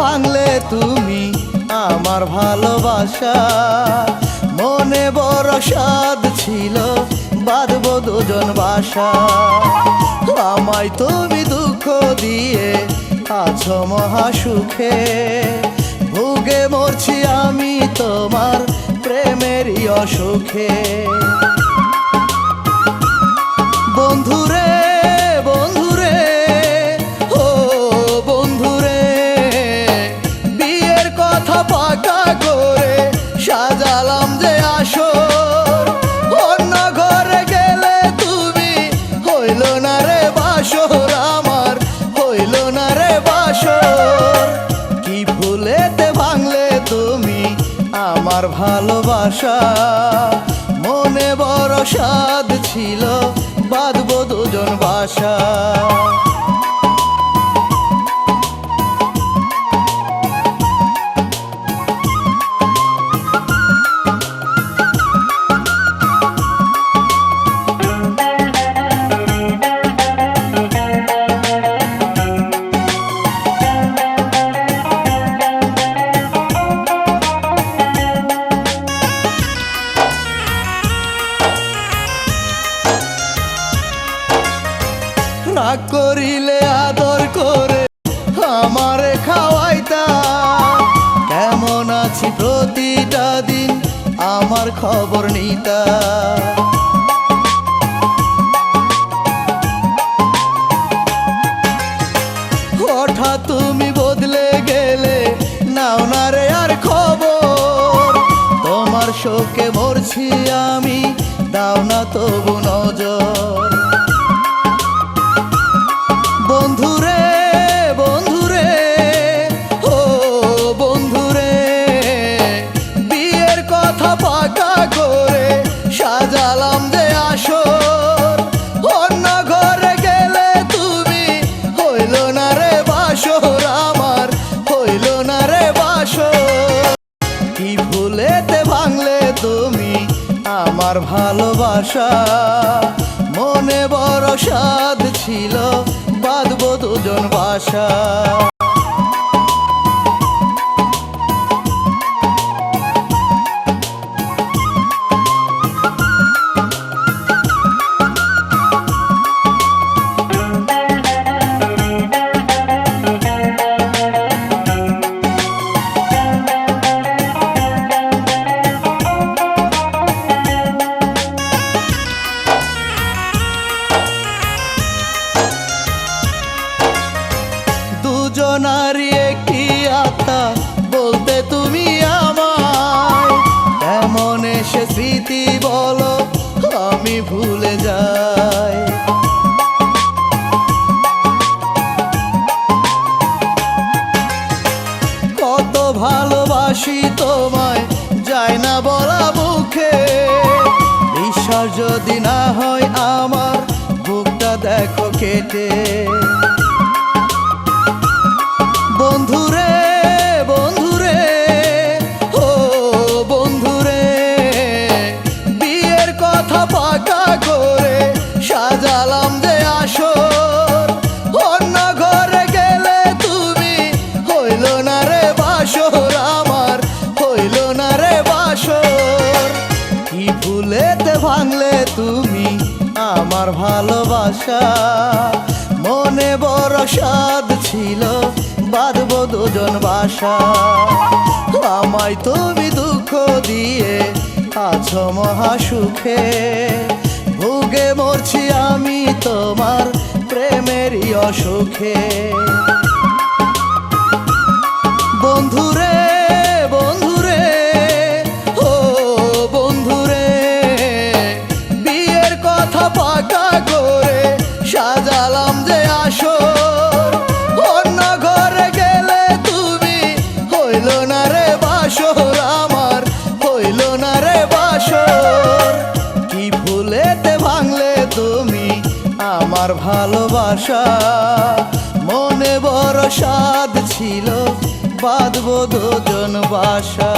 ভাঙলে তুমি আমার ভালোবাসা। মনে বড় স্বাদ ছিল, বাঁধব দুজন বাসা। আমায় তুমি দুঃখ দিয়ে আছো মহাসুখে ভুগে মরছি আমি তোমার প্রেমেরই অসুখে। বন্ধুরে হইল না রে বাসর আমার, হইল না রে বাসর। কি ভুলেতে ভাঙলে তুমি আমার ভালোবাসা? মনে বড় স্বাদ ছিল, বাঁধব দুজন বাসা। খবর নিতা। হঠাৎ তুমি বদলে গেলে, নাও না রে আর খবর। তোমার শোকে মরছি আমি, দাও না তবু নজর। আমার ভালোবাসা। মনে বড় সাদ ছিল বাঁধব দুজন বাসা। বিশ্বাস যদি না হয় আমার বুকটা দেখো কেটে। বন্ধুরে বন্ধুরে, ও বন্ধুরে, বিয়ের কথা পাকা করে সাজালাম যে আসর। অন্য ঘরে গেলে তুমি হইল না রে বাসর, আমার হইল না রে বাসর। কি ভুলেতে ভাঙলে তুমি আমার ভালোবাসা। মনে বড় স্বাদ ছিল, বাঁধব দুজন বাসা। আমায় তুমি দুঃখ দিয়ে আছো মহাসুখে ভুগে মরছি আমি তোমার প্রেমেরই অসুখে। বন্ধুরে হইল না রে বাসর আমার, হইল না রে বাসর। কি ভুলেতে ভাঙলে তুমি আমার ভালোবাসা? মনে বড় স্বাদ ছিল, বাঁধব দুজন বাসা।